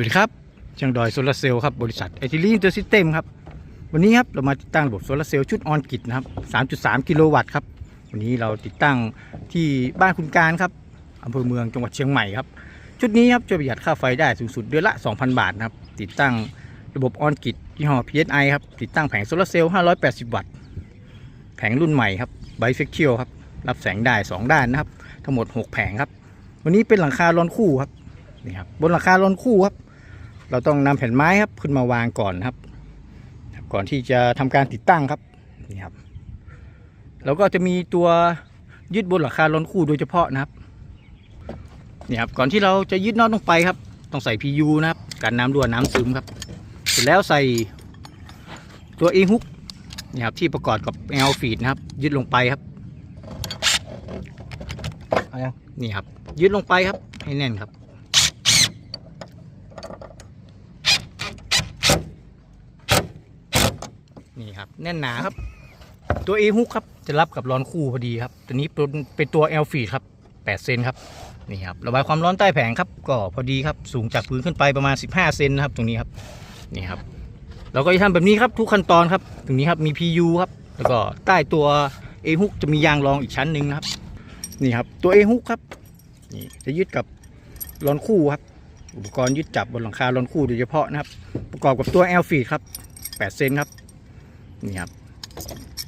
วัสดีครับช่างดอยโซลาร์เซลล์ครับบริษัทไอทีลีนเตอร์ซิสเต็มครับวันนี้ครับเรามาติดตั้งระบบโซลาร์เซลล์ชุดออนกิตนะครับ 3.3 กิโลวัตต์ครับวันนี้เราติดตั้งที่บ้านคุณการครับอำเภอเมืองจังหวัดเชียงใหม่ครับชุดนี้ครับจะประหยัดค่าไฟได้สูงสุดเดือนละ 2,000 บาทนะครับติดตั้งระบบออนกิตยี่ห้อ PSI ครับติดตั้งแผงโซลาร์เซลล์580 วัตต์แผงรุ่นใหม่ครับไบเฟกเคียวครับรับแสงได้ 2 ด้านนะครับทั้งหมด 6 แผงครับ วันนี้เป็นหลังคาล้อนคู่ครับนี่ครับบนหลังคาล้อนคู่ครับ เราต้องนำแผ่นไม้ครับขึ้นมาวางก่อนครับ ก่อนที่จะทำการติดตั้งครับนี่ครับ แล้วก็จะมีตัวยึดบนหลังคาล้อนคู่โดยเฉพาะนะครับนี่ครับก่อนที่เราจะยึดน็อตลงไปครับ ต้องใส่ PU นะครับกันน้ำรั่วน้ำซึมครับ เสร็จแล้วใส่ตัวเอฮุกนี่ครับที่ประกอบกับแอลฟีดนะครับ ยึดลงไปครับนี่ครับ ยึดลงไปครับให้แน่นครับ นี่ครับ แน่นหนาครับ ตัวเอฮุกครับ จะรับกับร้อนคู่พอดีครับ ตัวนี้เป็นเป็นตัว L ฟีดครับ8เซนครับนี่ครับระบายความร้อนใต้แผงครับก็พอดีครับสูงจากพื้นขึ้นไปประมาณ 15เซนนะครับ ตรงนี้ครับนี่ครับเราก็จะทำแบบนี้ครับทุกขั้นตอนครับตรงนี้ครับมี PU ครับแล้วก็ใต้ตัว A ฮุกจะมียางรองอีกชั้นหนึ่งนะครับ นี่ครับตัว A ฮุกครับนี่จะยึดกับรอนคู่ครับ อุปกรณ์ยึดจับบนหลังคารอนคู่โดยเฉพาะนะครับ ประกอบกับตัว L ฟีดครับ8เซนครับ นี่ครับ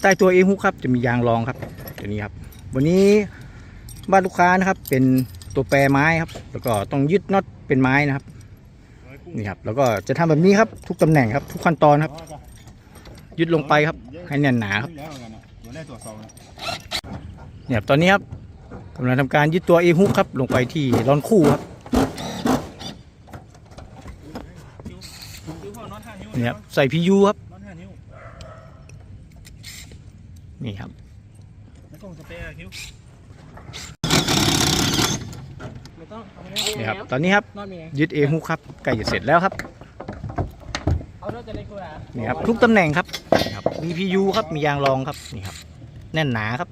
ใต้ตัว A ฮุกครับจะมียางรองครับตัวนี้ครับ วันนี้บ้านลูกค้านะครับ เป็นตัวแปรไม้ครับ แล้วก็ต้องยึดน็อตเป็นไม้นะครับนี่ครับ แล้วก็จะทำแบบนี้ครับ ทุกตำแหน่งครับ ทุกขั้นตอนครับ ยึดลงไปครับ ให้แน่นหนาครับเนี่ยครับตอนนี้ครับกำลังทำการยึดตัว A ฮุกครับ ลงไปที่รอนคู่ครับนี่ครับใส่ PU ครับ น้อนห้านิ้วนี่ครับไม่ต้องสเปรย์อะคิ้วไม่ต้องเอาไปเลยนี่ครับ ตอนนี้ครับ นอนมีไงยึด A ฮุกครับใกล้จะเสร็จแล้วครับ เอารถจะเล็กกว่านี่ครับทุกตำแหน่งครับนี่ครับ มี PU ครับ มียางรองครับ นี่ครับ แน่นหนาครับ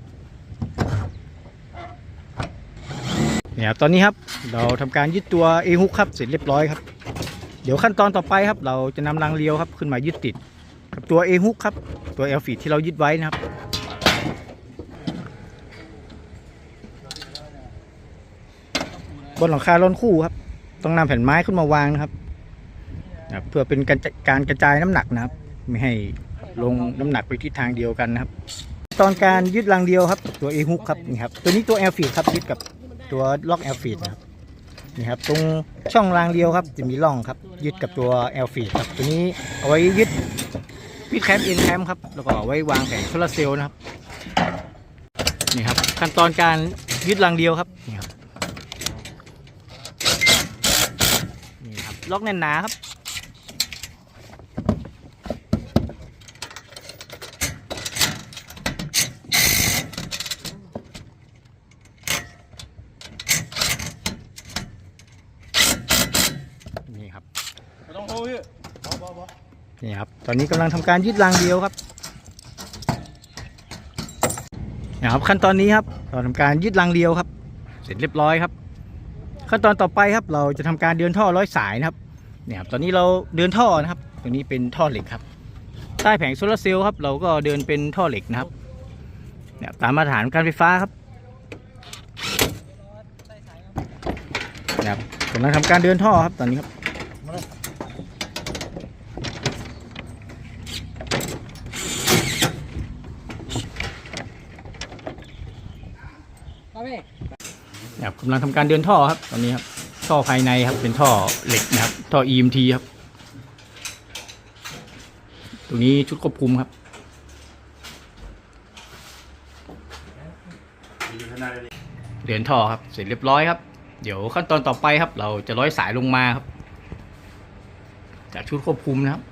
นี่ครับ ตอนนี้ครับ เราทำการยึดตัว A ฮุกครับ เสร็จเรียบร้อยครับ เดี๋ยวขั้นตอนต่อไปครับ เราจะนำรางเลียวครับ ขึ้นมายึดติด กับตัว A ฮุกครับ ตัว L ฟีดที่เรายึดไว้นะครับ บนหลังคาล้นคู่ครับ ต้องนำแผ่นไม้ขึ้นมาวางนะครับนะครับเพื่อเป็นการการกระจายน้ำหนักนะครับ ไม่ให้ลงน้ำหนักไปทิศทางเดียวกันนะครับ ตอนการยึดรางเดียวครับ ตัว A ฮุกครับนี่ครับตัวนี้ตัว L ฟีดครับยึดกับตัวล็อก L ฟีดนะครับนี่ครับตรงช่องรางเดียวครับ จะมีร่องครับ ยึดกับตัว L ฟีดครับตัวนี้เอาไว้ยึดพิดแคมป์เอ็นแคมป์ครับแล้วก็เอาไว้วางแผงโซลาเซลล์นะครับนี่ครับขั้นตอนการยึดรางเดียวครับนี่ครับ นี่ครับ ล็อกแน่นหนาครับ นี่ครับ ไม่ต้องโทรพี่บอบอบอนี่ครับ ตอนนี้กำลังทำการยึดรางเดียวครับนะครับขั้นตอนนี้ครับเราทำการยึดรางเดียวครับ เสร็จเรียบร้อยครับ ขั้นตอนต่อไปครับ เราจะทำการเดินท่อร้อยสายนะครับเนี่ยครับตอนนี้เราเดินท่อนะครับ ตรงนี้เป็นท่อเหล็กครับ ใต้แผงโซลาร์เซลล์ครับ เราก็เดินเป็นท่อเหล็กนะครับเนี่ยตามมาตรฐานการไฟฟ้าครับนะครับกำลังทำการเดินท่อครับตอนนี้ครับ เอาพี่ นะ ครับกำลังทำการเดินท่อครับตอนนี้ครับท่อภายในครับ เป็นท่อเหล็กนะครับ ท่อ EMT ครับ ตรงนี้ชุดควบคุมครับเดินท่อครับ เสร็จเรียบร้อยครับ เดี๋ยวขั้นตอนต่อไปครับ เราจะร้อยสายลงมาครับ จากชุดควบคุมนะครับ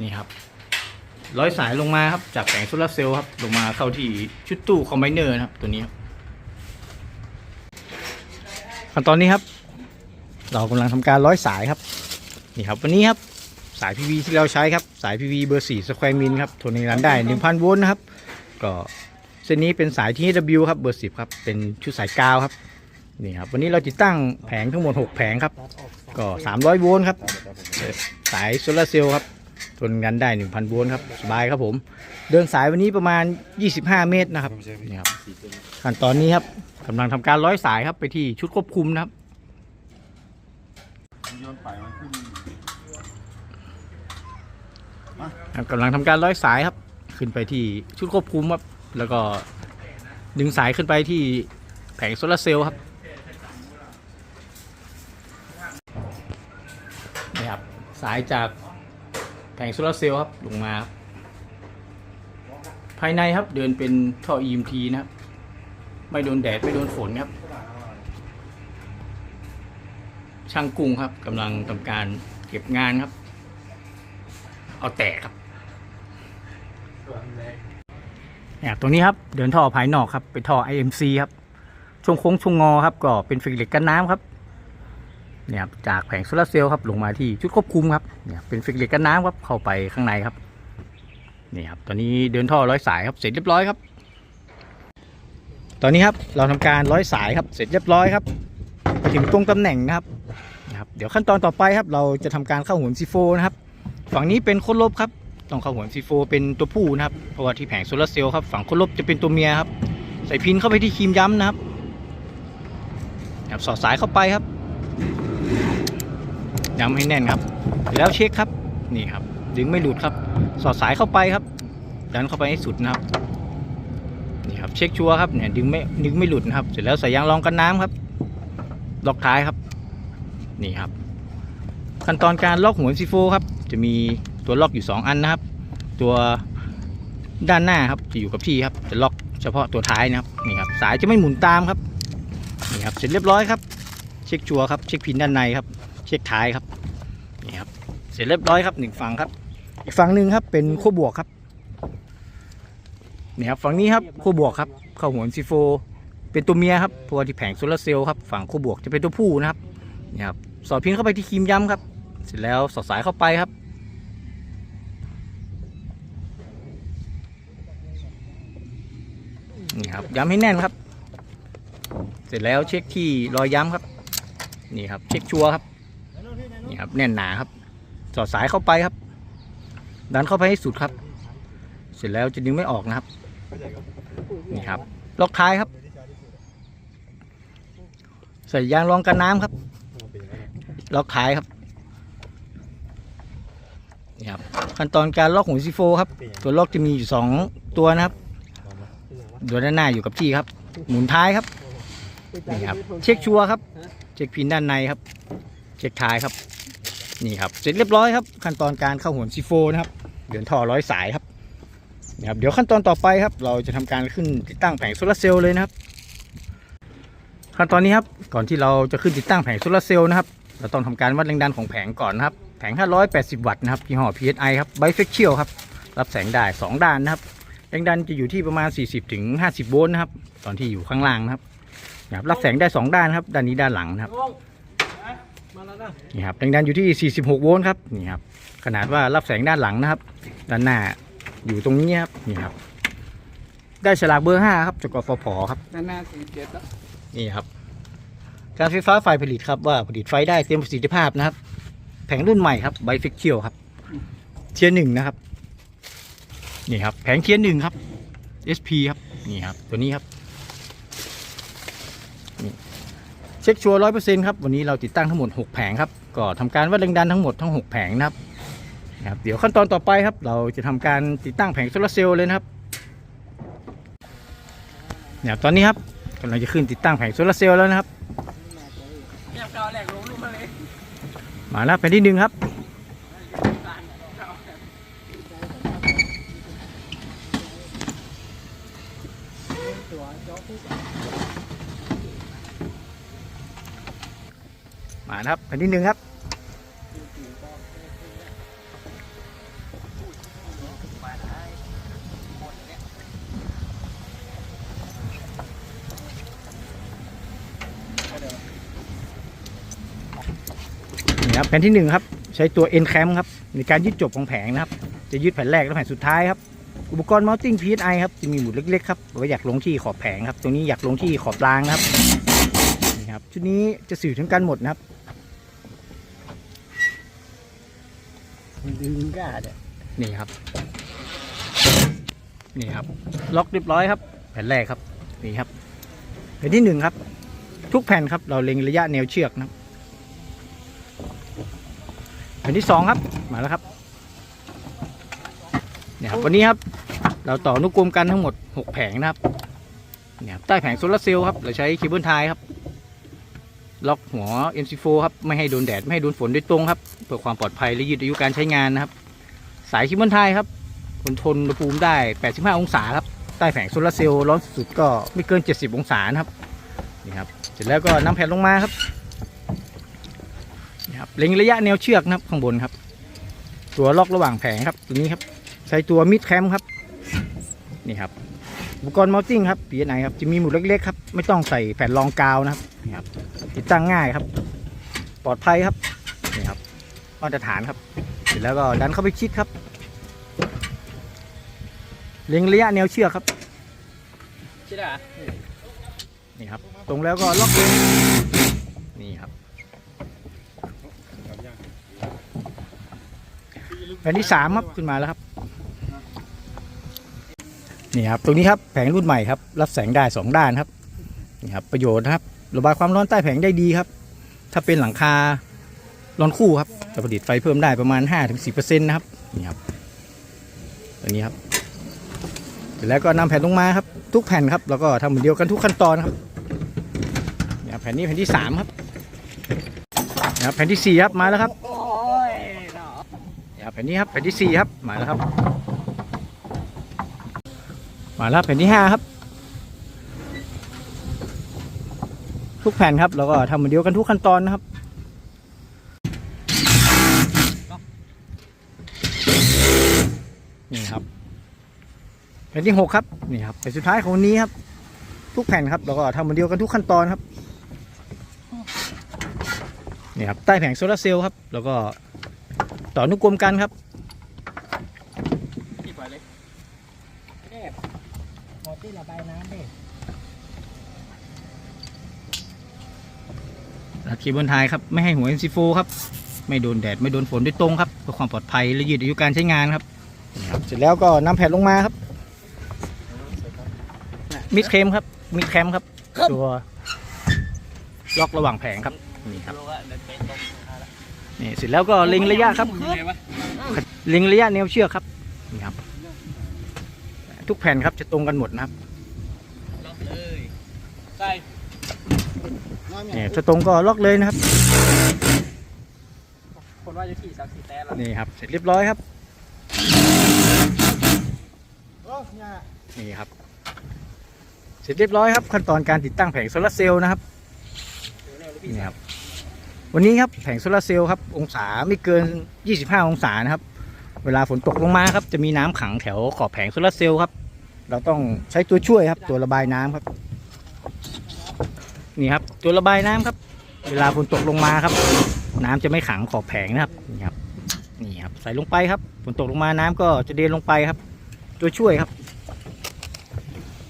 นี่ครับ ร้อยสายลงมาครับ จากแผงโซลาร์เซลล์ครับ ลงมาเข้าที่ชุดตู้คอมไบเนอร์นะครับ ตัวนี้ครับ ขั้นตอนนี้ครับ เรากำลังทำการร้อยสายครับ นี่ครับวันนี้ครับสาย PV ที่เราใช้ครับสาย PV เบอร์4สแควร์มิลครับทนในร้านได้ 1,000 โวลต์นะครับ ก็เส้นนี้เป็นสาย TW ครับเบอร์10ครับเป็นชุดสายกาวครับนี่ครับวันนี้เราติดตั้งแผงทั้งหมด 6 แผงครับ ก็ 300 โวลต์ครับ สายโซลาร์เซลล์ครับ ทนกันได้ 1,000โวลต์ครับสบายครับผม เดินสายวันนี้ประมาณ 25 เมตรนะครับนี่ครับขั้นตอนนี้ครับกำลังทำการร้อยสายครับไปที่ชุดควบคุมนะครับโยนไปมันขึ้นครับกำลังทำการร้อยสายครับ ขึ้นไปที่ชุดควบคุมครับแล้วก็ดึงสายขึ้นไปที่แผงโซลาร์เซลล์ครับนี่ครับสายจาก แผงโซลาร์เซลล์ครับลงมาครับภายในครับเดินเป็นท่อ EMT นะครับ ไม่โดนแดด ไม่โดนฝนครับ ช่างกุ้งครับกำลังทำการเก็บงานครับ เอาแตกครับเนี่ยตรงนี้ครับเดินท่อภายนอกครับเป็นท่อ IMC ครับช่วงโค้งช่วงงอครับก็เป็นฟิกเหล็กกันน้ำครับ เนี่ยครับจากแผงโซลาร์เซลล์ครับลงมาที่ชุดควบคุมครับเนี่ยเป็นฟิกเหล็กกันน้ำครับเข้าไปข้างในครับนี่ครับตอนนี้เดินท่อร้อยสายครับเสร็จเรียบร้อยครับ ตอนนี้ครับเราทำการร้อยสายครับเสร็จเรียบร้อยครับไปถึงตรงตำแหน่งนะครับนะครับ เดี๋ยวขั้นตอนต่อไปครับ เราจะทำการเข้าหุ่นซีโฟนะครับ ฝั่งนี้เป็นโคตรลบครับต้องเข้าหัวซีโฟเป็นตัวผู้นะครับเพราะว่าที่แผงโซลาร์เซลล์ครับฝั่งโคตรลบจะเป็นตัวเมียครับใส่พินเข้าไปที่ครีมย้ำนะครับครับสอดสายเข้าไปครับ ย้ำให้แน่นครับ แล้วเช็คครับนี่ครับ ดึงไม่หลุดครับ สอดสายเข้าไปครับ ดันเข้าไปให้สุดนะครับนี่ครับเช็คชัวร์ครับเนี่ยดึงไม่ดึงไม่หลุดนะครับ เสร็จแล้วใส่ยางรองกันน้ำครับ ล็อกท้ายครับนี่ครับ ขั้นตอนการล็อกหัวซีโฟครับ จะมีตัวล็อกอยู่ 2 อันนะครับ ตัวด้านหน้าครับจะอยู่กับที่ครับ จะล็อกเฉพาะตัวท้ายนะครับนี่ครับ สายจะไม่หมุนตามครับนี่ครับเสร็จเรียบร้อยครับ เช็คชัวร์ครับเช็คพินด้านในครับ เช็คท้ายครับนี่ครับ เสร็จเรียบร้อยครับหนึ่งฝั่งครับ อีกฝั่งหนึ่งครับเป็นขั้วบวกครับนี่ครับฝั่งนี้ครับขั้วบวกครับเข้าหัวซีโฟ เป็นตัวเมียครับเพวที่แผงโซลาร์เซลล์ครับฝั่งขั้วบวกจะเป็นตัวผู้นะครับนี่ครับสอดพินเข้าไปที่ครีมย้ำครับ เสร็จแล้วสอดสายเข้าไปครับนี่ครับย้ำให้แน่นครับ เสร็จแล้วเช็คที่รอยย้ำครับ นี่ครับ เช็คชัวร์ครับ นี่ครับแน่นหนาครับ สอดสายเข้าไปครับ ดันเข้าไปให้สุดครับ เสร็จแล้วจะดึงไม่ออกนะครับ นี่ครับ ล็อกท้ายครับ ใส่ยางรองกันน้ำครับ ล็อกท้ายครับนี่ครับขั้นตอนการล็อกหัวซีโฟครับ ตัวล็อกจะมีอยู่สองตัวนะครับตัวด้านหน้าอยู่กับที่ครับ หมุนท้ายครับนี่ครับ เช็คชัวร์ครับ เช็คพินด้านในครับ เช็คท้ายครับ นี่ครับเสร็จเรียบร้อยครับ ขั้นตอนการเข้าหัวซีโฟนะครับเดินท่อร้อยสายครับนี่ครับเดี๋ยวขั้นตอนต่อไปครับ เราจะทำการขึ้นติดตั้งแผงโซลาร์เซลล์เลยนะครับ ขั้นตอนนี้ครับก่อนที่เราจะขึ้นติดตั้งแผงโซลาร์เซลล์นะครับเราต้องทำการวัดแรงดันของแผงก่อนนะครับแผง 580 วัตต์นะครับยี่ห้อ PSI ครับ Bifacial ครับรับแสงได้ 2 ด้านนะครับแรงดันจะอยู่ที่ประมาณ 40ถึง50 โวลต์นะครับตอนที่อยู่ข้างล่างนะครับรับแสงได้ 2 ด้านครับด้านนี้ด้านหลังนะครับ นะนี่ครับแรงดันอยู่ที่ 46 โวลต์ครับนี่ครับขนาดว่ารับแสงด้านหลังนะครับ ด้านหน้าอยู่ตรงนี้ครับนี่ครับ ได้ฉลากเบอร์ 5 ครับจากกฟผครับด้านหน้าสี่เจ็ดแล้วนี่ครับ การไฟฟ้าฝ่ายผลิตครับว่าผลิตไฟได้เต็มประสิทธิภาพนะครับ แผงรุ่นใหม่ครับไบฟิกเคียวครับ เทียร์หนึ่งนะครับ นี่ครับ แผงเทียร์หนึ่งครับ SP ครับนี่ครับตัวนี้ครับนี่ เช็คชัวร์ร้อยเปอร์เซ็นต์ครับวันนี้เราติดตั้งทั้งหมด6แผงครับก็ทำการวัดแรงดันทั้งหมดทั้ง6แผงนะครับนะครับ เดี๋ยวขั้นตอนต่อไปครับ เราจะทำการติดตั้งแผงโซลาร์เซลล์เลยนะครับเนี่ยตอนนี้ครับกำลังจะขึ้นติดตั้งแผงโซลาร์เซลล์แล้วนะครับแก้วกาหลกลงลูกมาแล้วแผงที่หนึ่งครับ แล้วครับแผ่นที่หนึ่งครับนี่ครับแผ่นที่หนึ่งครับ ใช้ตัว N cam ครับในการยึดจบของแผงนะครับ จะยึดแผ่นแรกและแผ่นสุดท้ายครับอุปกรณ์ mounting PSI ครับ จะมีหมุดเล็กๆครับไว้อยากลงที่ขอบแผงครับ ตรงนี้อยากลงที่ขอบรางครับนี่ครับ ชุดนี้จะสื่อถึงกันหมดนะครับ ดึงก้าเนี่ยนี่ครับ นี่ครับ ล็อกเรียบร้อยครับ แผ่นแรกครับ นี่ครับแผ่นที่หนึ่งครับ ทุกแผ่นครับ เราเล็งระยะแนวเชือกนะแผ่นที่สองครับ มาแล้วครับเนี่ยครับวันนี้ครับ เราต่อนุกรมกันทั้งหมดหกแผงนะครับเนี่ยใต้แผงโซลาร์เซลล์ครับ เราใช้เคเบิลไทยครับ ล็อกหัว MC4 ครับ ไม่ให้โดนแดด ไม่ให้โดนฝนโดยตรงครับ เพื่อความปลอดภัยและยืดอายุการใช้งานนะครับ สายเคเบิลไทยครับทนทนอุณหภูมิได้ 85 องศาครับ ใต้แผงโซลาร์เซลล์ร้อนสุดก็ไม่เกิน 70 องศานะครับ นี่ครับ เสร็จแล้วก็นำแผ่นลงมาครับนี่ครับ เล็งระยะแนวเชือกนะครับข้างบนครับ ตัวล็อกระหว่างแผงครับตัวนี้ครับ ใช้ตัวมิดแคมครับ นี่ครับ อุปกรณ์มอลติ้งครับ PNI ครับ จะมีหมุดเล็กๆครับ ไม่ต้องใส่แผ่นรองกาวนะครับนี่ครับ ติดตั้งง่ายครับ ปลอดภัยครับนี่ครับมาตรฐานครับเสร็จแล้วก็ดันเข้าไปชิดครับเล็งระยะแนวเชือกครับใช่ไหมนี่ครับ ตรงแล้วก็ล็อกเลยนี่ครับแผ่นที่สามครับขึ้นมาแล้วครับนี่ครับตรงนี้ครับแผงรุ่นใหม่ครับ รับแสงได้สองด้านครับนี่ครับประโยชน์นะครับ ระบายความร้อนใต้แผงได้ดีครับ ถ้าเป็นหลังคาร้อนคู่ครับจะผลิตไฟเพิ่มได้ประมาณ 5-10%นะครับนี่ครับตัวนี้ครับเสร็จแล้วก็นำแผ่นลงมาครับ ทุกแผ่นครับ แล้วก็ทำเหมือนเดียวกันทุกขั้นตอนครับนี่ครับแผ่นนี้แผ่นที่สามครับนี่ครับแผ่นที่สี่ครับมาแล้วครับนี่ครับแผ่นนี้ครับแผ่นที่สี่ครับมาแล้วครับ มาแล้วแผ่นที่ห้าครับ ทุกแผ่นครับแล้วก็ทำเหมือนเดียวกันทุกขั้นตอนนะครับนี่ครับแผ่นที่หกครับนี่ครับแผ่นสุดท้ายของวันนี้ครับ ทุกแผ่นครับแล้วก็ทำเหมือนเดียวกันทุกขั้นตอนครับนี่ครับใต้แผงโซลาร์เซลล์ครับ แล้วก็ต่ออนุกรมกันครับพี่ปล่อยเลยแอบหมอที่ระบายน้ำ ดิรัดเคเบิลไทยครับ ไม่ให้หัว MC4 ครับ ไม่โดนแดด ไม่โดนฝนโดยตรงครับเพื่อความปลอดภัยและยืดอายุการใช้งานครับนี่ครับเสร็จแล้วก็นำแผ่นลงมาครับ มิดเคมครับ มิดแคมครับ ตัวล็อกระหว่างแผงครับ นี่ครับรู้ว่าเดินไปตรงอะไรนี่เสร็จแล้วก็เล็งระยะครับยังไงวะเล็งระยะแนวเชือกครับ นี่ครับ ทุกแผ่นครับจะตรงกันหมดนะครับ ล็อกเลยใส่ นี่จะตรงก็ล็อกเลยนะครับคนว่าจะขี่สามสี่แต่ละนี่ครับเสร็จเรียบร้อยครับโอ้ยานี่ครับ เสร็จเรียบร้อยครับ ขั้นตอนการติดตั้งแผงโซลาร์เซลล์นะครับเดี๋ยวเร็วเลยพี่นี่ครับวันนี้ครับแผงโซลาร์เซลล์ครับ องศาไม่เกิน 25 องศานะครับ เวลาฝนตกลงมาครับ จะมีน้ำขังแถวขอบแผงโซลาร์เซลล์ครับ เราต้องใช้ตัวช่วยครับ ตัวระบายน้ำครับ นี่ครับตัวระบายน้ำครับ เวลาฝนตกลงมาครับ น้ำจะไม่ขังขอบแผงนะครับนี่ครับนี่ครับใส่ลงไปครับฝนตกลงมาน้ำก็จะเดินลงไปครับ ตัวช่วยครับ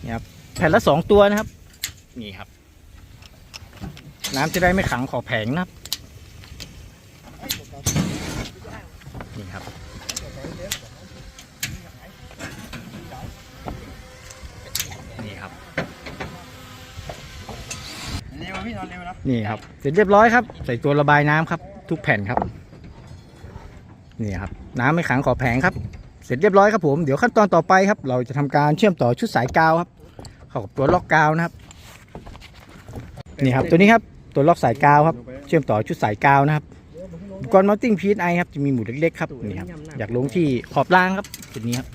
นี่ครับแผ่นละสองตัวนะครับ นี่ครับ น้ำจะได้ไม่ขังขอบแผงนะครับนี่ครับ นี่ครับ เร็ว พี่นอนเร็วนะนี่ครับ เสร็จเรียบร้อยครับ ใส่ตัวระบายน้ำครับ ทุกแผ่นครับ นี่ครับ น้ำไม่ขังขอบแผงครับ เสร็จเรียบร้อยครับผมเดี๋ยวขั้นตอนต่อไปครับ เราจะทำการเชื่อมต่อชุดสายกาวครับ เข้ากับตัวล็อกกาวนะครับ นี่ครับ ตัวนี้ครับตัวล็อกสายกาวครับ เชื่อมต่อชุดสายกาวนะครับอุปกรณ์มัลติ้งพีไอครับจะมีหมุดเล็กๆครับนี่ครับอยากลงที่ขอบล่างครับจุดนี้ครับ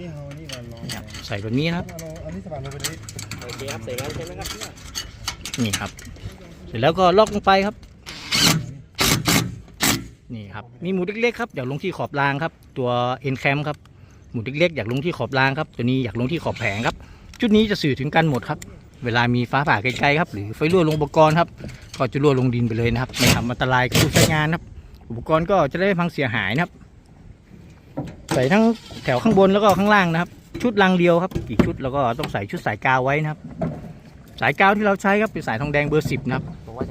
นี่เอานี่ก่อนลองนี่ครับใส่แบบนี้นะครับเอาอันนี้สบายลงไปนี้โอเคครับเสร็จแล้วใช่ไหมครับ นี่ครับ เสร็จแล้วก็ล็อกลงไปครับ นี่ครับ มีหมุดเล็กๆครับอยากลงที่ขอบรางครับ ตัวเอ็นแคมครับ หมุดเล็กๆอยากลงที่ขอบรางครับ ตัวนี้อยากลงที่ขอบแผงครับ ชุดนี้จะสื่อถึงกันหมดครับ เวลามีฟ้าผ่าไกลๆครับหรือไฟรั่วลงอุปกรณ์ครับก็จะรั่วลงดินไปเลยนะครับ ไม่ทำอันตรายกับผู้ใช้งานครับ อุปกรณ์ก็จะได้ไม่พังเสียหายนะครับ ใส่ทั้งแถวข้างบนแล้วก็ข้างล่างนะครับ ชุดรางเดียวครับ อีกชุดแล้วก็ต้องใส่ชุดสายกาวไว้นะครับ สายกาวที่เราใช้ครับเป็นสายทองแดงเบอร์สิบนะครับบอกว่า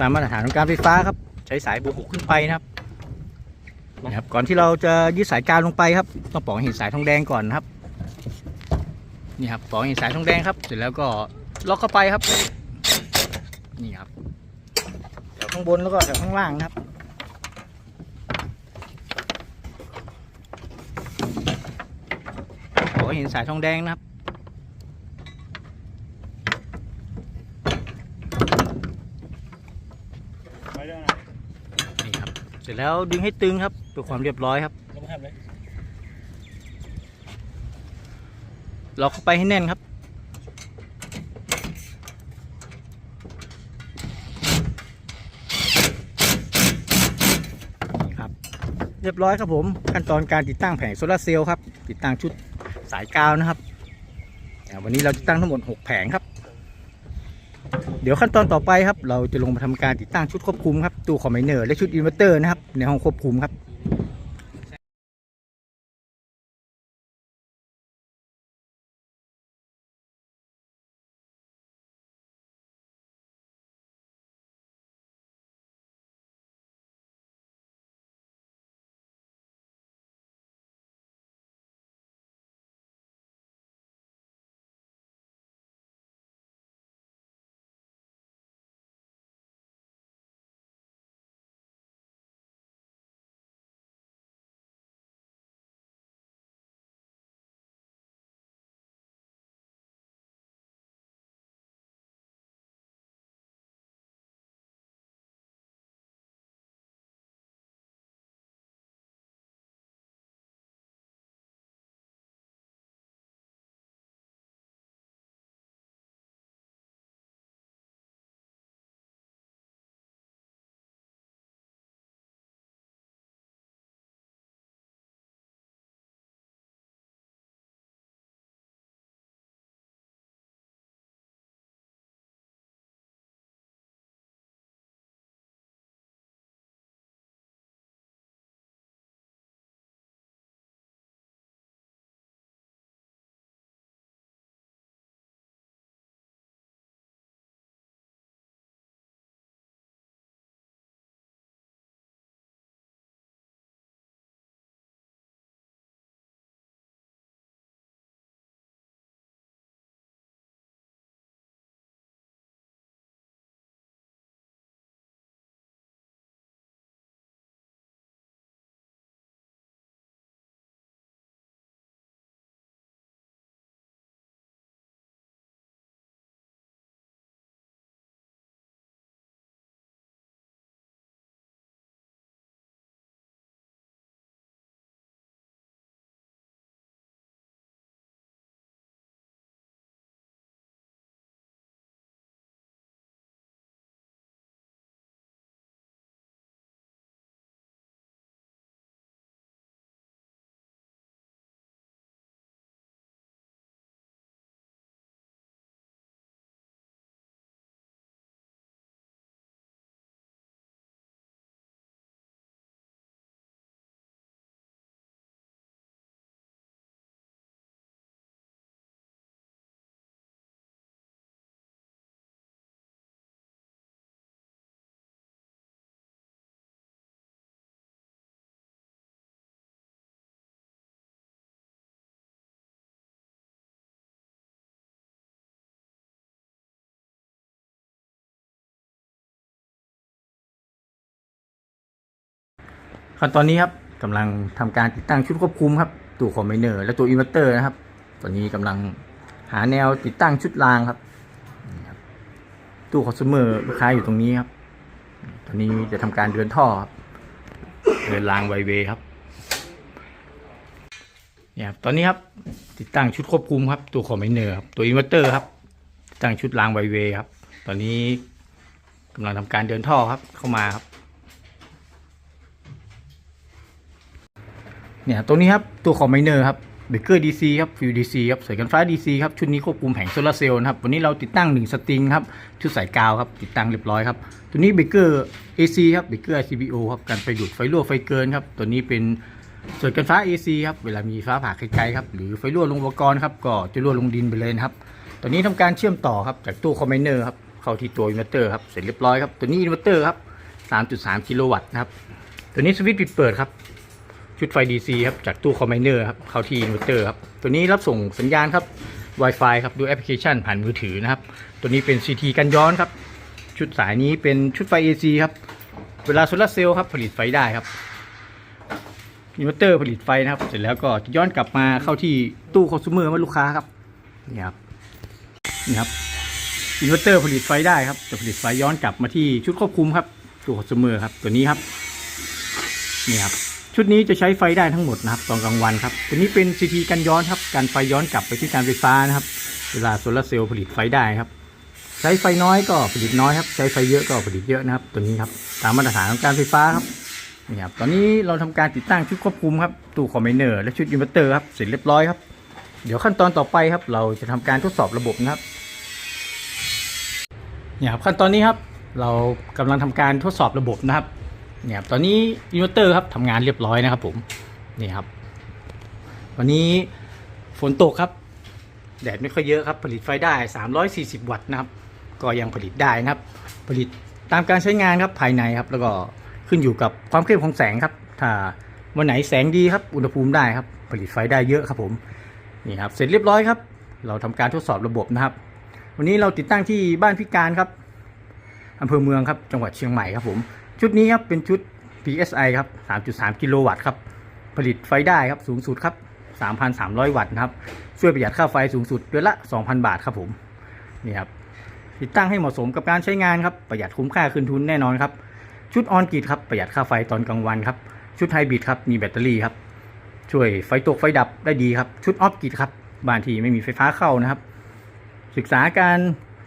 ตามมาตรฐานของการไฟฟ้าครับ ใช้สายเบอร์หกขึ้นไปนะครับนะครับก่อนที่เราจะยึดสายกาวลงไปครับต้องปอกให้เห็นสายทองแดงก่อนนะครับนี่ครับปอกให้เห็นสายทองแดงครับ เสร็จแล้วก็ล็อกเข้าไปครับนี่ครับแถวข้างบนแล้วก็แถวข้างล่างนะครับปอกให้เห็นสายทองแดงนะครับ ไปเรื่องนะ นี่ครับ เสร็จแล้วดึงให้ตึงครับเพื่อความเรียบร้อยครับลงมาเข้าไปให้แน่นครับนี่ครับ เรียบร้อยครับผม ขั้นตอนการติดตั้งแผงโซลาเซลล์ครับ ติดตั้งชุดสายกาวนะครับวันนี้เราติดตั้งทั้งหมด 6 แผงครับ เดี๋ยวขั้นตอนต่อไปครับ เราจะลงมาทำการติดตั้งชุดควบคุมครับ ตู้คอมไบเนอร์และชุดอินเวอร์เตอร์นะครับ ในห้องควบคุมครับ ขั้นตอนนี้ครับกำลังทำการติดตั้งชุดควบคุมครับตู้คอมไบเนอร์และตัวอินเวอร์เตอร์นะครับ ตอนนี้กำลังหาแนวติดตั้งชุดรางครับนี่ครับตู้คอน sumer ลูกค้าอยู่ตรงนี้ครับ ตอนนี้จะทำการเดินท่อครับเดินรางไวเวครับเนี่ยครับตอนนี้ครับติดตั้งชุดควบคุมครับตัวคอมไบเนอร์ครับตัวอินเวอร์เตอร์ครับติดตั้งชุดรางไวเวครับ ตอนนี้กำลังทำการเดินท่อครับเข้ามาครับ เนี่ยตรงนี้ครับตัวคอมไบเนอร์ครับเบเกอร์ดีซีครับฟิวดีซีครับสายกันฟ้าดีซีครับชุดนี้ควบคุมแผงโซลาร์เซลล์นะครับวันนี้เราติดตั้ง 1 สตริงครับชุดสายกาวครับติดตั้งเรียบร้อยครับตัวนี้เบเกอร์ AC ครับเบเกอร์ CBO ครับการไฟดูดไฟรั่วไฟเกินครับตัวนี้เป็นสายกันฟ้า AC ครับเวลามีฟ้าผ่าไกลๆครับหรือไฟรั่วลงอุปกรณ์ครับก็จะรั่วลงดินไปเลยนะครับตอนนี้ทำการเชื่อมต่อครับจากตู้คอมไบเนอร์ครับเข้าที่ตัวอินเวอร์เตอร์ครับเสร็จเรียบร้อยครับตัวนี้อินเวอร์เตอร์ครับ3.3 กิโลวัตต์นะครับตัวนี้สวิตช์ปิดเปิดครับ ชุดไฟ DC ครับจากตู้คอมไบเนอร์ครับเข้าที่อินเวอร์เตอร์ครับตัวนี้รับส่งสัญญาณครับ Wi-Fi ครับดูแอปพลิเคชันผ่านมือถือนะครับ ตัวนี้เป็น CT กันย้อนครับ ชุดสายนี้เป็นชุดไฟ AC ครับ เวลาโซลาเซลล์ครับผลิตไฟได้ครับอินเวอร์เตอร์ผลิตไฟนะครับ เสร็จแล้วก็ย้อนกลับมาเข้าที่ตู้คอน sumer มาลูกค้าครับนี่ครับนี่ครับอินเวอร์เตอร์ผลิตไฟได้ครับจะผลิตไฟย้อนกลับมาที่ชุดควบคุมครับตู้คอน sumer ครับตัวนี้ครับนี่ครับ ชุดนี้จะใช้ไฟได้ทั้งหมดนะครับตอนกลางวันครับตัวนี้เป็น CT กันย้อนครับการไฟย้อนกลับไปที่การไฟฟ้านะครับ เวลาโซลาร์เซลล์ผลิตไฟได้ครับ ใช้ไฟน้อยก็ผลิตน้อยครับ ใช้ไฟเยอะก็ผลิตเยอะนะครับ ตัวนี้ครับตามมาตรฐานของการไฟฟ้าครับนี่ครับตอนนี้เราทำการติดตั้งชุดควบคุมครับตู้คอมไบเนอร์และชุดอินเวอร์เตอร์ครับเสร็จเรียบร้อยครับ เดี๋ยวขั้นตอนต่อไปครับ เราจะทำการทดสอบระบบนะครับเนี่ยครับขั้นตอนนี้ครับ เรากำลังทำการทดสอบระบบนะครับ เนี่ยตอนนี้อินเวอร์เตอร์ครับทำงานเรียบร้อยนะครับผมนี่ครับ วันนี้ฝนตกครับ แดดไม่ค่อยเยอะครับ ผลิตไฟได้ 340 วัตต์นะครับ ก็ยังผลิตได้นะครับ ผลิตตามการใช้งานครับภายในครับ แล้วก็ขึ้นอยู่กับความเข้มของแสงครับ ถ้าวันไหนแสงดีครับ อุณหภูมิได้ครับ ผลิตไฟได้เยอะครับผมนี่ครับ เสร็จเรียบร้อยครับ เราทำการทดสอบระบบนะครับ วันนี้เราติดตั้งที่บ้านพิการครับอำเภอเมืองครับ จังหวัดเชียงใหม่ครับผม ชุดนี้ครับเป็นชุด PSI ครับ 3.3 กิโลวัตต์ครับ ผลิตไฟได้ครับสูงสุดครับ 3,300 วัตต์นะครับ ช่วยประหยัดค่าไฟสูงสุดเดือนละ 2,000 บาทครับผม นี่ครับ ติดตั้งให้เหมาะสมกับการใช้งานครับ ประหยัดคุ้มค่าคืนทุนแน่นอนครับ ชุดออนกริดครับ ประหยัดค่าไฟตอนกลางวันครับ ชุดไฮบริดครับ มีแบตเตอรี่ครับ ช่วยไฟตกไฟดับได้ดีครับ ชุดออฟกริดครับบ้านที่ไม่มีไฟฟ้าเข้านะครับ ศึกษาการ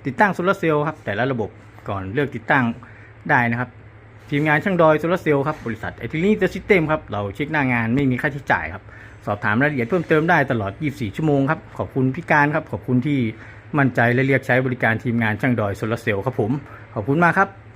ติดตั้งโซลาร์เซลล์ครับ แต่ละระบบก่อนเลือกติดตั้งได้นะครับ ทีมงานช่างดอยโซลาเซลล์ครับบริษัทไอทีลีเดอะซิสเต็มครับ เราเช็คหน้างานไม่มีค่าใช้จ่ายครับ สอบถามรายละเอียดเพิ่มเติมได้ตลอด 24 ชั่วโมงครับ ขอบคุณพี่การครับ ขอบคุณที่มั่นใจและเรียกใช้บริการทีมงานช่างดอยโซลาเซลล์ครับผม ขอบคุณมากครับ